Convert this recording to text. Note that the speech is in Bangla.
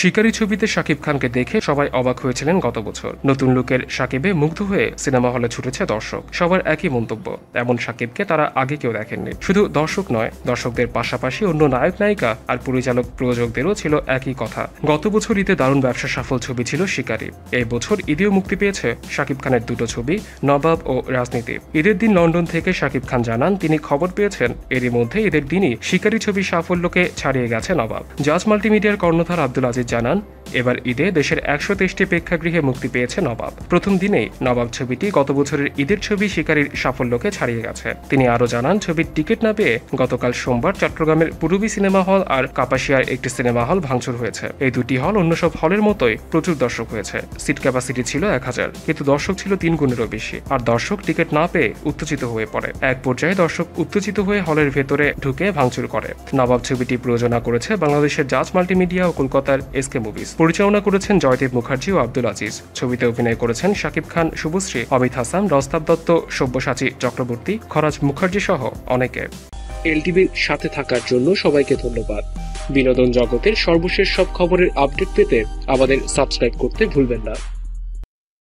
শিকারী ছবিতে শাকিব খানকে দেখে সবাই অবাক হয়েছিলেন গত বছর। নতুন লুকের শাকিবে মুগ্ধ হয়ে সিনেমা হলে ছুটেছে দর্শক। সবার একই মন্তব্য, এমন শাকিবকে তারা আগে কেউ দেখেননি। শুধু দর্শক নয়, দর্শকদের পাশাপাশি অন্য নায়ক, নায়িকা আর পরিচালক প্রযোজকদেরও ছিল একই কথা। গত বছর ঈদে দারুণ ব্যবসা সফল ছবি ছিল শিকারী। এই বছর ঈদেও মুক্তি পেয়েছে শাকিব খানের দুটো ছবি, নবাব ও রাজনীতি। ঈদের দিন লন্ডন থেকে শাকিব খান জানান, তিনি খবর পেয়েছেন, এরই মধ্যে ঈদের দিনই শিকারী ছবি সাফল্যকে ছাড়িয়ে গেছে নবাব। জাজ মাল্টিমিডিয়ার কর্ণধার আব্দুল আজিজ জানান এবার ঈদে দেশের একশো তেইশটি প্রেক্ষাগৃহে মুক্তি পেয়েছে নবাব। প্রথম দিনেই নবাব ছবিটি গত বছরের ঈদের ছবি শিকারীর সাফল্যকে ছাড়িয়ে গেছে। তিনি আরও জানান, ছবির টিকিট না পেয়ে গতকাল সোমবার চট্টগ্রামের পূর্বী সিনেমা হল আর কাপাসিয়ার একটি সিনেমা হল ভাঙচুর হয়েছে। এই দুটি হল অন্য সব হলের মতোই প্রচুর দর্শক হয়েছে। সিট ক্যাপাসিটি ছিল এক হাজার, কিন্তু দর্শক ছিল তিন গুণেরও বেশি। আর দর্শক টিকিট না পেয়ে উত্তেজিত হয়ে পড়ে। এক পর্যায়ে দর্শক উত্তেজিত হয়ে হলের ভেতরে ঢুকে ভাঙচুর করে। নবাব ছবিটি প্রযোজনা করেছে বাংলাদেশের জাজ মাল্টিমিডিয়া ও কলকাতার এসকে মুভিজ। পরিচালনা করেছেন জয়দেব মুখার্জি ও আব্দুল আজিজ। ছবিতে অভিনয় করেছেন শাকিব খান, শুভশ্রী, অমিত হাসান, রস্তাব দত্ত, সব্যসাচী চক্রবর্তী, খরাজ মুখার্জি সহ অনেকে। এলটিভির সাথে থাকার জন্য সবাইকে ধন্যবাদ। বিনোদন জগতের সর্বশেষ সব খবরের আপডেট পেতে আমাদের সাবস্ক্রাইব করতে ভুলবেন না।